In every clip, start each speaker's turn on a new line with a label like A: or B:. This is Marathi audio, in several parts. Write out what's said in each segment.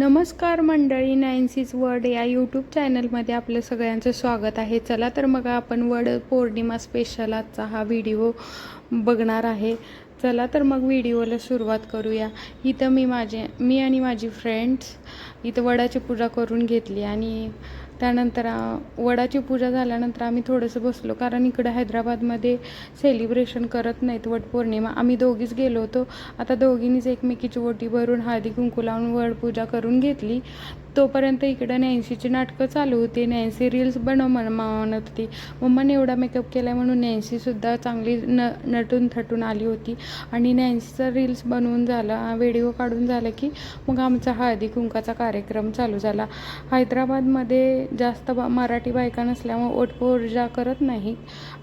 A: नमस्कार मंडळी नाईन्सीज वर्ड या यूट्यूब चॅनलमध्ये आपलं सगळ्यांचं स्वागत आहे. चला तर मग आपण वड पौर्णिमा स्पेशल आजचा हा व्हिडिओ बघणार आहे. चला तर मग व्हिडिओला सुरुवात करूया. इथं मी माझे मी आणि माझी फ्रेंड्स इथं वडाची पूजा करून घेतली आणि त्यानंतर वडाची पूजा झाल्यानंतर आम्ही थोडंसं बसलो. कारण इकडं हैदराबादमध्ये सेलिब्रेशन करत नाहीत वटपौर्णिमा आम्ही दोघीच गेलो होतो. आता दोघींनीच एकमेकीची ओटी भरून हळदी कुंकू लावून वडपूजा करून घेतली. तोपर्यंत इकडं नॅन्सीची नाटकं चालू होती. नॅन्सी रील्स बनव म्हण म्हणत होती. मम्माने एवढा मेकअप केला म्हणून नॅन्सीसुद्धा चांगली न नटून थटून आली होती. आणि नॅन्सीचा रील्स बनवून झाला व्हिडिओ काढून झालं की मग आमचा हळदी कुंकाचा कार्यक्रम चालू झाला. हैदराबादमध्ये जास्त बा मराठी बायका नसल्यामुळे ओटपोर्जा करत नाही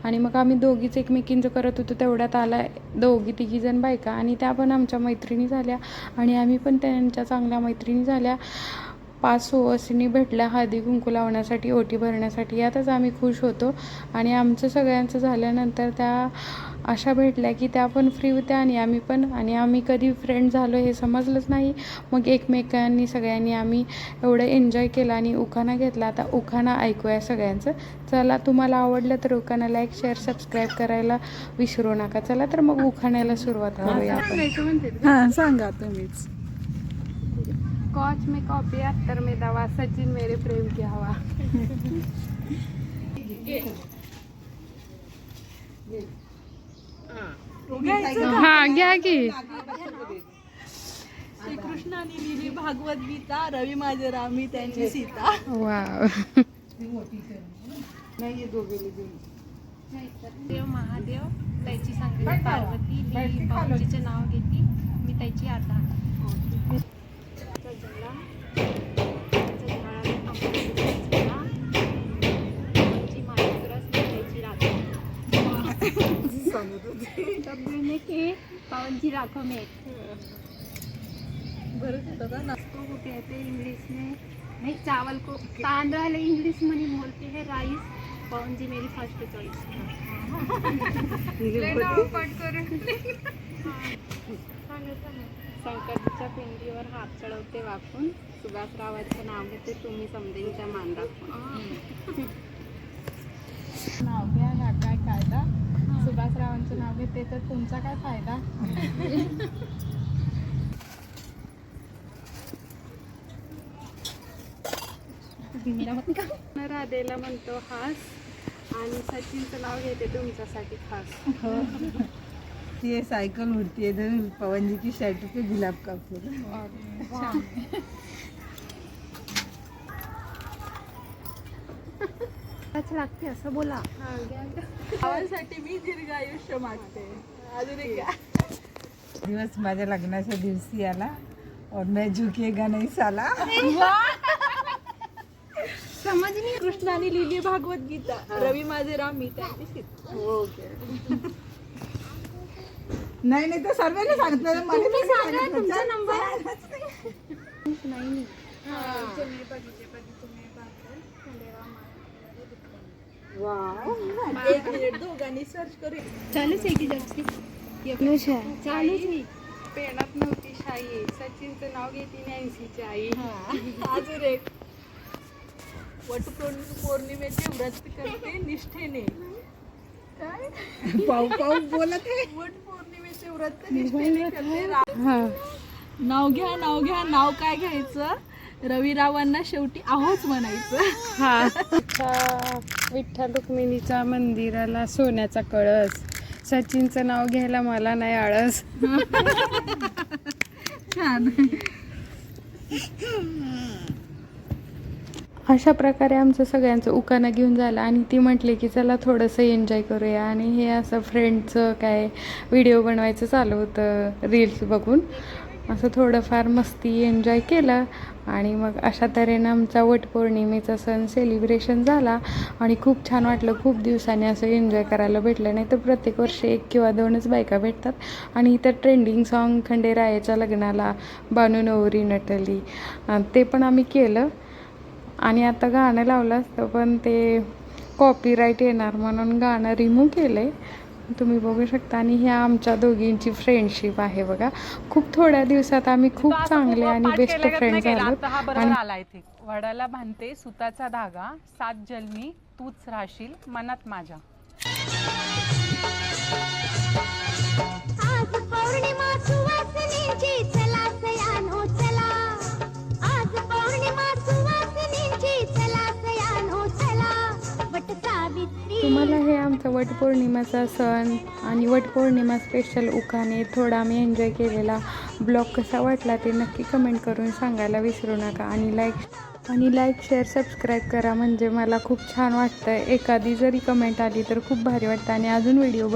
A: आणि मग आम्ही दोघीच एकमेकींचं करत होतो तेवढ्यात आला दोघी तिघीजण बायका. आणि त्या पण आमच्या मैत्रिणी झाल्या. आणि आम्ही पण त्यांच्या चांगल्या मैत्रिणी झाल्या. पाच सुवासिनी भेटल्या हळदी कुंकू लावण्यासाठी ओटी भरण्यासाठी. यातच आम्ही खुश होतो. आणि आमचं सगळ्यांचं झाल्यानंतर त्या अशा भेटल्या की त्या पण फ्री होत्या आणि आम्ही पण. आणि आम्ही कधी फ्रेंड झालो हे समजलंच नाही. मग एकमेकांनी सगळ्यांनी आम्ही एवढं एन्जॉय केलं आणि उखाणा घेतला. आता उखाणा ऐकूया सगळ्यांचं. चला तुम्हाला आवडलं तर उखाणा लाईक शेअर सबस्क्राईब करायला विसरू नका. चला तर मग उखाण्याला सुरुवात करूया आपण.
B: सांगा तुम्हीच.
A: कॉच में कॉपी अत्तर में दवा सचिन मेरे प्रेम की हवा. हा घ्या की.
B: श्रीकृष्ण आणि लिली भागवत गीता रवी माझे रामी त्यांची सीता.
A: वाव.
C: देव महादेव त्याची सांगते पार्वती मी भाऊजीचे नाव घेते मी त्याची आता. पवन जी राखो में इसको वो कहते हैं इंग्लिश में नहीं चावल को तांदूळ इंग्लिश बोलते हैं राइस पवन जी मेरी फर्स्ट चॉइस
A: संकटच्या पिंडीवर हात चढवते वाकून. सुभाषरावाचं नाव घेते तुम्ही समजेंच्या मान राखून नाव घ्या काय कायदा. सुभाषरावांचं नाव घेते तर तुमचा काय फायदा? राधेला म्हणतो हास आणि सचिनचं नाव घेते तुमच्यासाठी खास.
B: ती सायकल उडती है पवन जी की शर्ट पे गुलाब का फूल
C: लागते असं बोला.
B: गावासाठी मी दीर्घ आयुष्य मागते. अजून एक? दिवस माझ्या लग्नाच्या दिवशी आला. और मैं झुकेगा नहीं साला.
C: समजली?
B: कृष्ण आणि लिली भागवत गीता. रवी माझे राम मी त्यांची सीता ओके. नाही नाही तर सर्वांनी सांगितलं मला
C: तुम्ही
B: नाही
C: सांगा
B: सांगितलं.
C: तुमचा. नंबर
B: एक मिनिट दोघांनी सर्च करू.
C: चालूच आहे की जबसी चालूच आहे.
A: पेनात नव्हती शाई. सचिनचं नाव नॅन्सीची आई.
B: अजून एक. वटपौर्णि- पौर्णिमेचे व्रत करते निष्ठेने. काय? पाऊ पाऊ बोलत आहे. वट पौर्णिमेचे व्रत निष्ठेने करते. नाव घ्या नाव घ्या नाव काय घ्यायचं? रविरावांना शेवटी आहोच म्हणायचं.
A: हा. विठ्ठल रुक्मिणीच्या मंदिराला सोन्याचा कळस. सचिनचं नाव घ्यायला मला नाही आळस.
B: छान.
A: अशा प्रकारे आमचं सगळ्यांचं उकाना घेऊन झालं आणि ती म्हटली की चला थोडंसं एन्जॉय करूया. आणि हे असं फ्रेंडचं काय व्हिडिओ बनवायचं चालू होतं रील्स बघून. असं थोडंफार मस्ती एन्जॉय केलं आणि मग अशा तऱ्हेनं आमचा वटपौर्णिमेचा सण सेलिब्रेशन झाला आणि खूप छान वाटलं खूप दिवसांनी असं एन्जॉय करायला भेटलं. नाही तर प्रत्येक वर्षी एक किंवा दोनच बायका भेटतात आणि इतर ट्रेंडिंग सॉन्ग खंडेरायाच्या लग्नाला बानू नवरी नटली ते पण आम्ही केलं. आणि आता गाणं लावलं असतं पण ते कॉपीराईट येणार म्हणून गाणं रिमूव्ह केलं आहे तुम्ही बघू शकता. आणि ह्या आमच्या दोघींची फ्रेंडशिप आहे बघा. खूप थोड्या दिवसात आम्ही खूप चांगले आणि बेस्ट फ्रेंड झालो.
D: हा बरोबर आला थिंक वडाला बांधते सुताचा धागा सात जन्मी तूच राहशील मनात माझ्या.
E: आज पौर्णिमा सुवासिनीची चला सयानो चला. आज पौर्णिमा सुवासिनीची चला सयानो चला. वट सावित्री
A: तुम्हाला हे आमचा वटपौर्णिमाचा सण आणि वटपौर्णिमा स्पेशल उखाणे थोडा आम्ही एन्जॉय केलेला ब्लॉग कसा वाटला ते नक्की कमेंट करून सांगायला विसरू नका. आणि लाईक आणि लाईक शेअर सबस्क्राईब करा म्हणजे मला खूप छान वाटतं एखादी जरी कमेंट आली तर खूप भारी वाटतं. आणि अजून व्हिडिओ बन